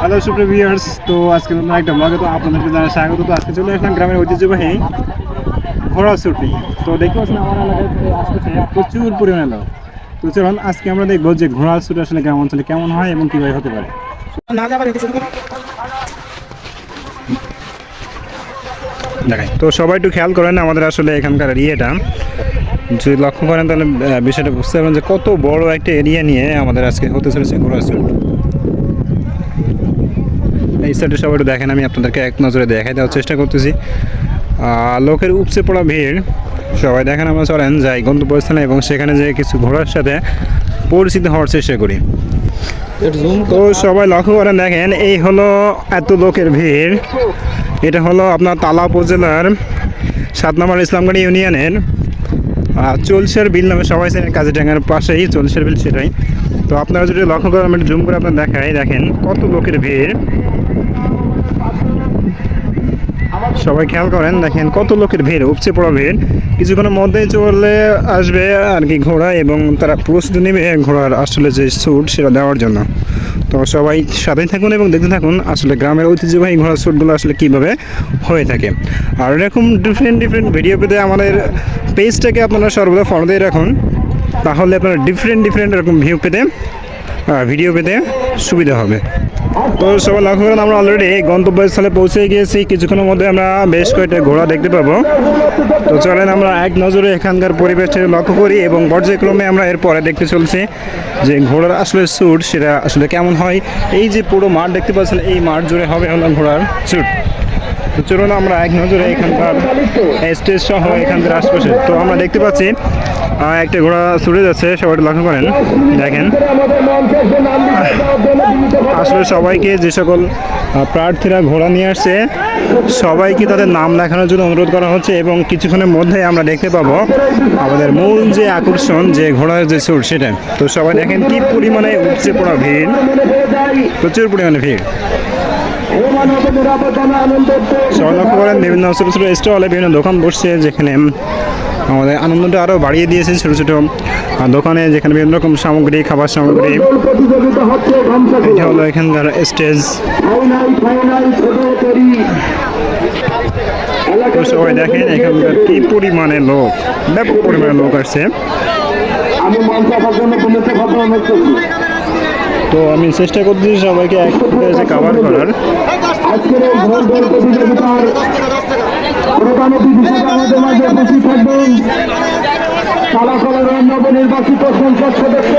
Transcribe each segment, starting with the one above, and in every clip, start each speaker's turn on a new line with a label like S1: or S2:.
S1: Hello সুপ্রিয় viewers তো আজকে নতুন একটা ব্লগে তো আপনাদেরকে জানাই স্বাগত। তো আজকে চলে আসলাম গ্রামের ঐতিহ্যবাহী ঘোড়া ছুটি। তো দেখতে পাচ্ছেন আমার এলাকায় আশপাশে প্রচুর পরিমাণে লোক। তো চলুন আজকে আমরা দেখব যে ঘোড়া ছুটি আসলে গ্রাম অঞ্চলে কেমন হয় এবং কীভাবে হতে পারে। দেখাই। তো সবাই একটু খেয়াল করেন আমাদের আসলে এখানকার এরিয়াটা। যদি লক্ষ্য করেন তাহলে বিষয়টা বুঝতে পারবেন যে কত বড় একটা এরিয়া নিয়ে আমাদের আজকে হতে চলেছে ঘোড়া ছুট। এই সাইডে সবাই একটু দেখেন আমি আপনাদেরকে এক নজরে দেখাই দেওয়ার চেষ্টা করতেছি। লোকের উপচে পড়া ভিড় সবাই দেখেন আমরা চলেন যাই গন্তব্যস্থানে এবং সেখানে যে কিছু ঘোড়ার সাথে পরিচিত হওয়ার চেষ্টা করি। তো সবাই লক্ষ্য করেন দেখেন এই হলো এত লোকের ভিড়। এটা হলো আপনার তালা উপজেলার সাত নম্বর ইসলামগড়ি ইউনিয়নের চলসের বিল নামে সবাই চেনেন কাজিডাঙ্গার পাশেই চলসের বিল সেটাই। তো আপনারা যদি লক্ষ্য করেন আমি জুম করে আপনার দেখাই দেখেন কত লোকের ভিড়। সবাই খেয়াল করেন, দেখেন কত লোকের ভিড়, উপচে পড়া ভিড়। কিছুক্ষণের মধ্যেই চলে আসবে আর কি ঘোড়া এবং তারা প্রস্তুতি নেবে ঘোড়ার আসলে যে স্যুট সেটা দেওয়ার জন্য। তো সবাই সাথেই থাকুন এবং দেখতে থাকুন আসলে গ্রামের ঐতিহ্যবাহী ঘোড়ার স্যুটগুলো আসলে কীভাবে হয়ে থাকে। আর এরকম ডিফারেন্ট ডিফারেন্ট ভিডিও পেতে আমাদের পেজটাকে আপনারা সর্বদা ফলো দিয়ে রাখুন। তাহলে আপনারা ডিফারেন্ট ডিফারেন্ট এরকম ভিউ পেতে ভিডিও পেতে সুবিধা হবে। তো সবাই লক্ষ্য করেন, আমরা অলরেডি গন্তব্যস্থলে পৌঁছে গিয়েছি। কিছুক্ষণের মধ্যে আমরা বেশ কয়েকটা ঘোড়া দেখতে পাবো। তো চলেন আমরা এক নজরে এখানকার পরিবেশটা লক্ষ্য করি এবং পর্যায়ক্রমে আমরা এরপরে দেখতে চলছি যে ঘোড়ার আসলে স্যুট সেটা আসলে কেমন হয়। এই যে পুরো মাঠ দেখতে পাচ্ছেন, এই মাঠ জুড়ে হবে ঘোড়ার স্যুট চলুন আমরা এক নজরে এখানকার স্টেজ সহ এখানকার আশপাশে। তো আমরা দেখতে পাচ্ছি একটা ঘোড়া ছুটে যাচ্ছে, সবাই লক্ষ্য করেন, দেখেন। আসলে সবাইকে যে সকল প্রার্থীরা ঘোড়া নিয়ে আসছে, সবাইকে তাদের নাম লেখানোর জন্য অনুরোধ করা হচ্ছে এবং কিছুক্ষণের মধ্যে আমরা দেখতে পাবো আমাদের মূল যে আকর্ষণ, যে ঘোড়ার যে সুর, সেটা। তো সবাই দেখেন কি পরিমাণে উঠছে পড়া ভিড়। প্রচুর পরিমাণে ভিড়। করেন বিভিন্ন ছোটো ছোটো স্টলে বিভিন্ন দোকান বসছে, যেখানে আমাদের আনন্দটা আরও বাড়িয়ে দিয়েছে ছোটো ছোটো দোকানে যেখানে বিভিন্ন রকম সামগ্রী, খাবার সামগ্রী। এটা হলো এখানকার স্টেজ। সবাই দেখেন এখানকার কি পরিমাণে লোক, ব্যাপক পরিমাণে লোক আসছে।
S2: আমি মঞ্চ আসার জন্য
S1: তো আমি চেষ্টা করতেছি সবাইকে এক এসে কাভার করার।
S2: নবনির্বাচিত সংসদ সদস্য।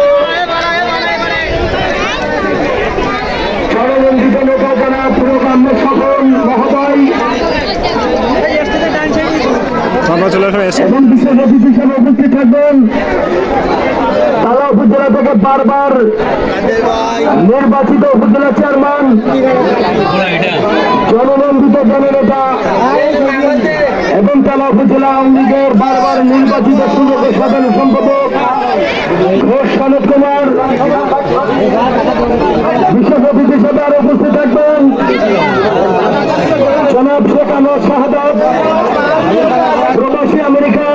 S2: ষড়যন্ত্রিত নেতা যারা পুরোকাম্য সকল মহোদয়।
S1: আমরা চলে আসব। এসে
S2: এবং বিশেষ অতিথি হিসেবে উপস্থিত থাকবেন। তালা উপজেলা থেকে বারবার নির্বাচিত উপজেলা চেয়ারম্যান, জননন্দিত জননেতা এবং তালা উপজেলা আওয়ামী লীগের বারবার নির্বাচিত সুযোগ্য সাধারণ সম্পাদক ঘোষ সনদ কুমার। বিশেষ অতিথি হিসেবে আরও উপস্থিত থাকবেন জনাব শেখ আনোয়ার শাহাদ প্রবাসী আমেরিকা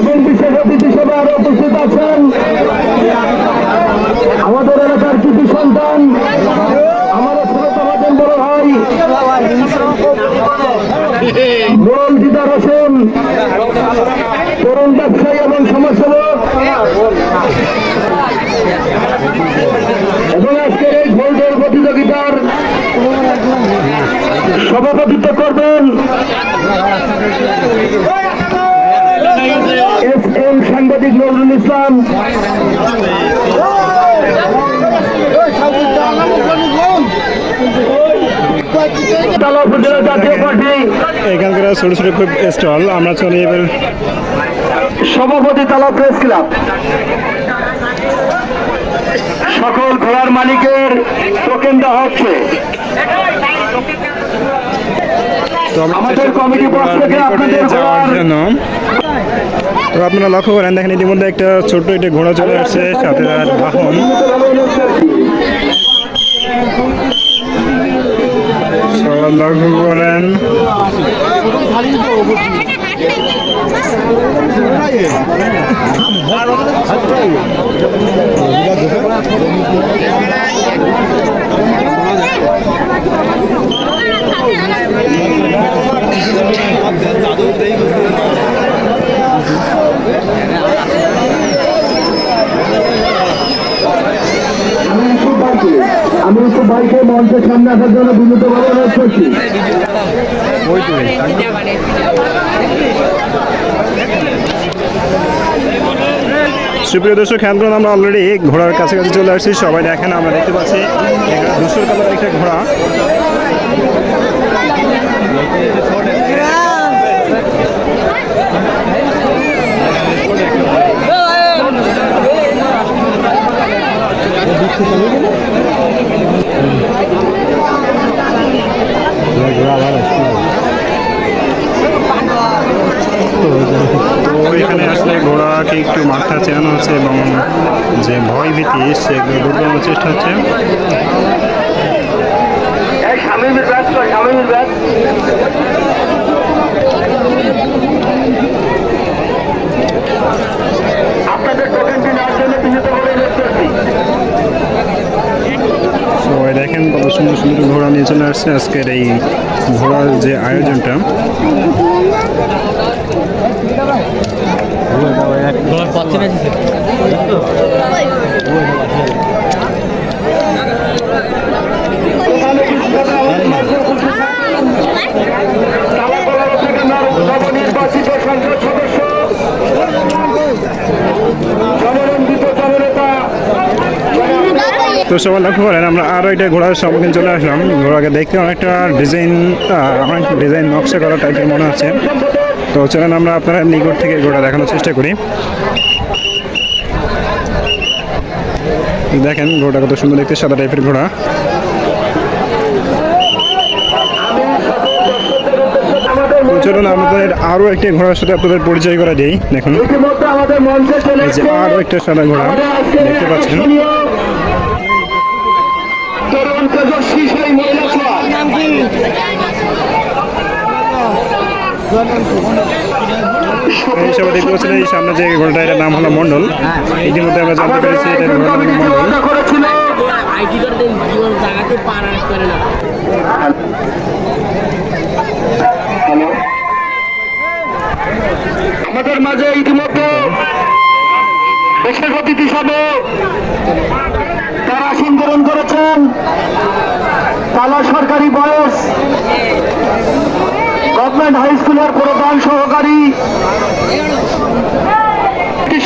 S2: এবং বিশেষ অতিথি হিসেবে আরও উপস্থিত আছেন আমাদের এলাকার কৃষি সন্তান আমার ছোটতমাদের বড় ভাই মোরল দিদার হোসেন তরুণ ব্যবসায়ী এবং সমাজসেবক। এবং আজকের এই ভোল্টের প্রতিযোগিতার সভাপতিত্ব করবেন
S1: এখানকার ছোটো ছোটো খুব স্টল আমরা চলে এবার
S2: সভাপতি তালা প্রেস ক্লাব। সকল ঘোড়ার মালিকের টোকেন দেওয়া হচ্ছে।
S1: তো
S2: আমাদের কমিটি পক্ষ থেকে আপনাদের
S1: যাওয়ার জন্য। তো আপনারা লক্ষ্য করেন দেখেন ইতিমধ্যে একটা ছোট্ট একটা ঘোড়া চলে আসছে সাথে আর বাহন। সবাই লক্ষ্য করেন।
S2: আমি একটু বাইকে মঞ্চের সামনে আসার জন্য বিনীতভাবে করছি।
S1: সুপ্রিয় দর্শক খেয়াল আমরা অলরেডি ঘোড়ার কাছাকাছি চলে আসছি। সবাই দেখেন, আমরা দেখতে পাচ্ছি ধূসর কালার একটা ঘোড়া। এখানে আসলে ঘোড়াকে একটু মাথা চেয়ানো হচ্ছে এবং যে ভয় ভীতি সেগুলো দূর করানোর চেষ্টা হচ্ছে
S2: স্বামীর ব্যাস স্বামীর ব্যাস আপনাদের টোকেনটি নেওয়ার জন্য বিনীতভাবে অনুরোধ করছি
S1: সবাই দেখেন কত সুন্দর সুন্দর ঘোড়া আসছে আজকের এই ঘোড়ার যে আয়োজনটা।
S2: কালাকলা থেকে নবনির্বাচিত সংসদ সদস্য জনরঞ্জিত জননেতা
S1: তো সবাই লক্ষ্য করেন, আমরা আরও একটা ঘোড়ার সম্মুখীন চলে আসলাম। ঘোড়াকে দেখতে অনেকটা ডিজাইন অনেক ডিজাইন নকশা করা টাইপের মনে হচ্ছে। তো চলেন, আমরা আপনার নিকট থেকে ঘোড়া দেখানোর চেষ্টা করি। দেখেন ঘোড়া কত সুন্দর দেখতে, সাদা টাইপের ঘোড়া। চলুন, আমাদের আরও একটি ঘোড়ার সাথে আপনাদের পরিচয় করা দিই। দেখুন আরও একটা সাদা ঘোড়া, দেখতে পাচ্ছেন।
S2: তরুণ তেজস্বী সেই মহিলা ক্লাব
S1: এই দেখতে পাচ্ছেন এই সামনে যে ঘোড়াটা এটার নাম হলো মন্ডল। ইতিমধ্যে আমরা জানতে পেরেছি এটার ঘোড়ার নাম মন্ডল।
S2: আমাদের মাঝে ইতিমধ্যে বিশেষ অতিথি হিসাবে তারা আসন করেছেন। তালা সরকারি বয়স। গভর্নমেন্ট হাই স্কুলের প্রধান সহকারী।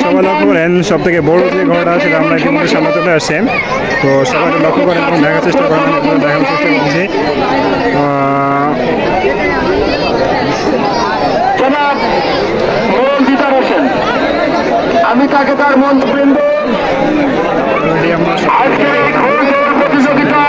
S1: সবাই লক্ষ্য করেন সব থেকে বড় যে ঘোড়াটা সেটা আমরা কিন্তু সামনে চলে আসছে। তো সবাই লক্ষ্য করেন এবং দেখার চেষ্টা করেন দেখার চেষ্টা করছি।
S2: আমি তাকে তার মন্ত্রবৃন্দ
S1: আমরা
S2: আজকের এই ঘোর প্রতিযোগিতা।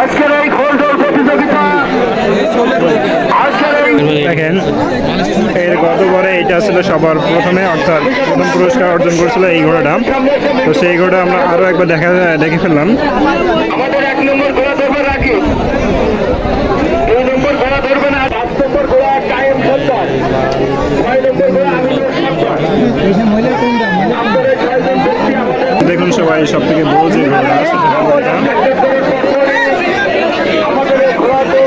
S2: আজকের এই ঘোর দৌড় প্রতিযোগিতা।
S1: দেখেন এর গতবারে এটা ছিল সবার প্রথমে অর্থাৎ প্রথম পুরস্কার অর্জন করেছিল এই ঘোড়াটা। তো সেই ঘোড়া আমরা আরও একবার দেখা দেখে ফেললাম।
S2: আমাদের এক নম্বর ঘোড়া রাখি দুই নম্বর ঘোড়া ধরবে না পাঁচ নম্বর ঘোড়া কায়েম সর্দার ছয় নম্বর ঘোড়া আমিনুর সর্দার আমাদের এই ছয়জন ব্যক্তি আমাদের
S1: দেখুন সবাই সব থেকে বড় যে হলো এটা।
S2: আমাদের এই ঘোড়াতে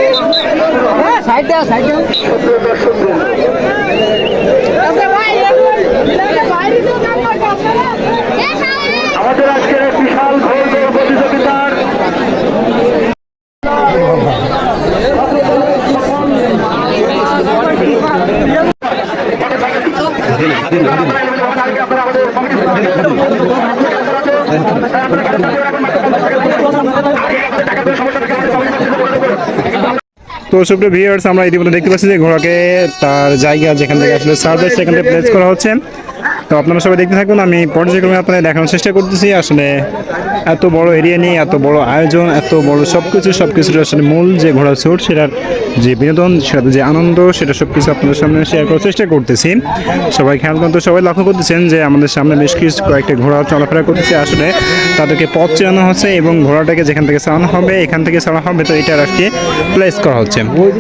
S3: সাইডে সাইডে
S2: সুপ্রিয় দর্শকবৃন্দ, আমাদের আজকের এই বিশাল ঘোর দৌড় প্রতিযোগিতার
S1: তো সুপ্রিয় ভিউয়ার্স আমরা ইতিমধ্যে দেখতে পাচ্ছি যে ঘোড়াকে তার জায়গা যেখান থেকে আসলে সার্ভিস সেখান থেকে প্লেস করা হচ্ছে। তো আপনারা সবাই দেখতে থাকুন, আমি পর্যায়ক্রমে আপনাদের দেখানোর চেষ্টা করতেছি। আসলে এত বড় এরিয়া নিয়ে, এত বড় আয়োজন, এত বড় সব কিছু সব কিছুর আসলে মূল যে ঘোড়া ছুট সেটার যে বিনোদন, সাথে যে আনন্দ, সেটা সব কিছু আপনাদের সামনে শেয়ার করার চেষ্টা করতেছি। সবাই খেয়াল করতে সবাই লক্ষ্য করতেছেন যে আমাদের সামনে বেশ কিছু কয়েকটা ঘোড়া চলাফেরা করতেছে। আসলে তাদেরকে পথ চেয়ানো হচ্ছে এবং ঘোড়াটাকে যেখান থেকে চালানো হবে, এখান থেকে চালানো হবে, তো এটা আজকে প্লেস করা হচ্ছে।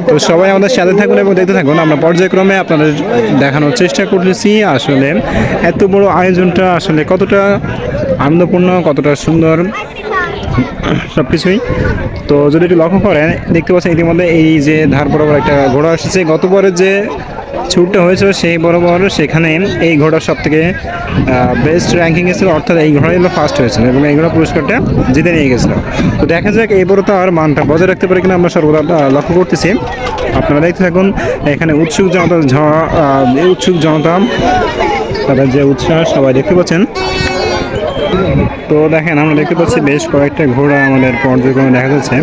S1: তো সবাই আমাদের সাথে থাকুন এবং দেখতে থাকুন, আমরা পর্যায়ক্রমে আপনাদের দেখানোর চেষ্টা করতেছি। আসলে এত বড় আয়োজনটা আসলে কতটা আনন্দপূর্ণ, কতটা সুন্দর সব কিছুই তো যদি একটু লক্ষ্য করেন, দেখতে পাচ্ছেন ইতিমধ্যে এই যে ধার বরাবর একটা ঘোড়া এসেছে। গতবারের যে ছুটটা হয়েছিল, সেই বরাবর সেখানে এই ঘোড়া সব থেকে বেস্ট র্যাঙ্কিং এসেছিল অর্থাৎ এই ঘোড়াই হলো ফার্স্ট হয়েছিল এবং এই ঘোড়া পুরস্কারটা জিতে নিয়ে গেছিল। তো দেখা যাক এবারও তো আর মানটা বজায় রাখতে পারে কিনা আমরা সর্বদা লক্ষ্য করতেছি। আপনারা দেখতে থাকুন, এখানে উৎসুক জনতা উৎসুক জনতা, তাদের যে উৎসাহ, সবাই দেখতে পাচ্ছেন। তো দেখেন আমরা দেখতে পাচ্ছি বেশ কয়েকটা ঘোড়া আমাদের পর্যক্রমে দেখা যাচ্ছে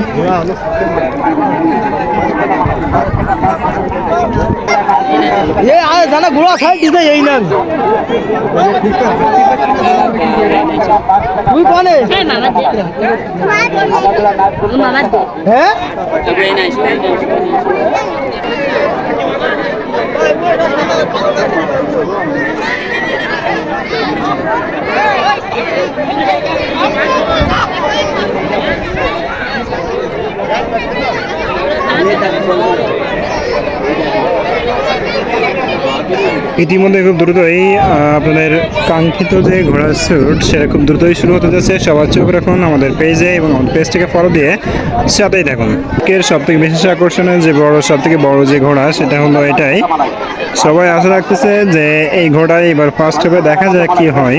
S4: ये आए जाना गुड़ा खाई किसे यही ना তুই কোনে
S3: হ্যাঁ নানা নানা
S1: ইতিমধ্যে খুব দ্রুতই আপনাদের কাঙ্ক্ষিত যে ঘোড়ার স্যুট সেটা খুব দ্রুতই শুরু হতে যাচ্ছে। সবার চোখ রাখুন আমাদের পেজে এবং আমাদের পেজটাকে ফলো দিয়ে সাথেই থাকুন। এর সব থেকে বিশেষ আকর্ষণের যে বড় সব থেকে বড় যে ঘোড়া, সেটা হলো এটাই। সবাই আশা রাখতেছে যে এই ঘোড়াই এবার ফার্স্ট হবে, দেখা যাক কি হয়।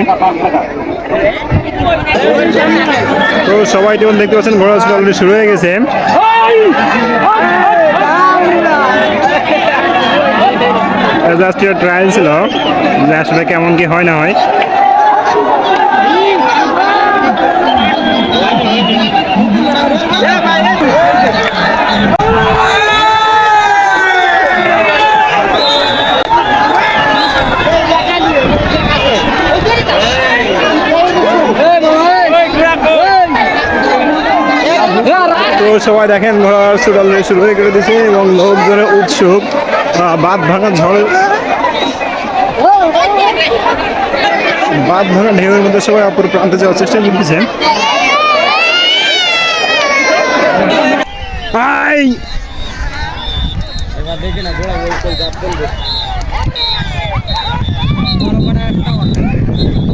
S1: তো সবাই যেমন দেখতে পাচ্ছেন, ঘোড়া অলরেডি শুরু হয়ে গেছে। জাস্ট ট্রায়াল ছিল। যে আসলে কেমন কি হয় না হয়। সবাই দেখেন, ঘোড়ার অলরেডি শুরু হয়ে করে দিয়েছে এবং লোকজনের উৎসুক। বাঁধ ভাঙা ঝড় বাঁধ ভাঙা ঢেউয়ের মধ্যে সবাই অপর প্রান্তে যাওয়ার চেষ্টা করতেছেন এই চুপ কর, চুপ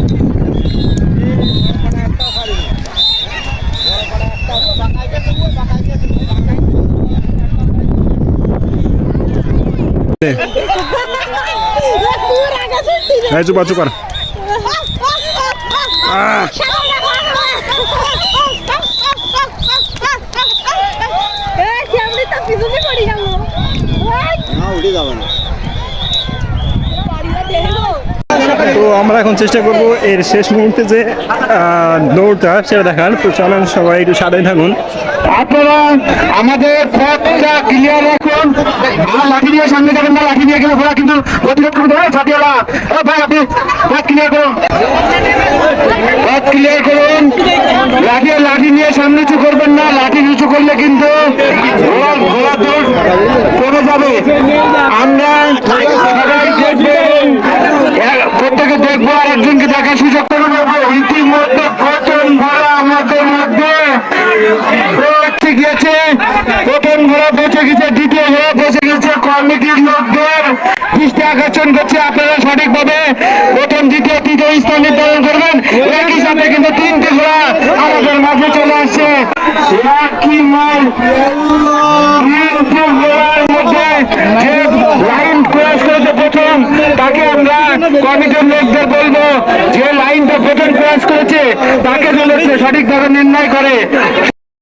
S5: পড়ে গেল।
S4: না উঠে যাবে না
S1: তো আমরা এখন চেষ্টা করব এর শেষ মুহূর্তে যে দৌড়টা, সেটা দেখার। তো চলেন সবাই একটু সাদাই থাকুন।
S2: আপনারা আমাদের পথটা ক্লিয়ার রাখুন। আর লাঠি দিয়ে সামনে যাবেন না, লাঠি দিয়ে গেলে ঘোড়া কিন্তু প্রতিরোধ করতে হবে ছাতিওয়ালা ভাই, আপনি পথ ক্লিয়ার করুন। পথ ক্লিয়ার করুন। লাঠি লাঠি নিয়ে সামনে উঁচু করবেন না। লাঠি উঁচু করলে কিন্তু ঘোড়া ঘোড়া দৌড় কমে যাবে। আমরা প্রত্যেকে দেখব আর একজনকে দেখার সুযোগ করে নেব। ইতিমধ্যে প্রথম ঘোড়া আমাদের মধ্যে গেছে প্রথম ঘোড়া বেঁচে গেছে, দ্বিতীয় ঘোড়া বেঁচে গেছে। কমিটির লোকদের দৃষ্টি আকর্ষণ করছে, আপনারা সঠিকভাবে প্রথম, দ্বিতীয়, তৃতীয় স্থান নির্ধারণ করবেন। একই সাথে কিন্তু তিনটি ঘোড়া আমাদের মাঝে চলে আসছে। লাইন করেছে প্রথম, তাকে আমরা কমিটির বলব, যে লাইনটা প্রথম তাকে সঠিকভাবে নির্ণয় করে।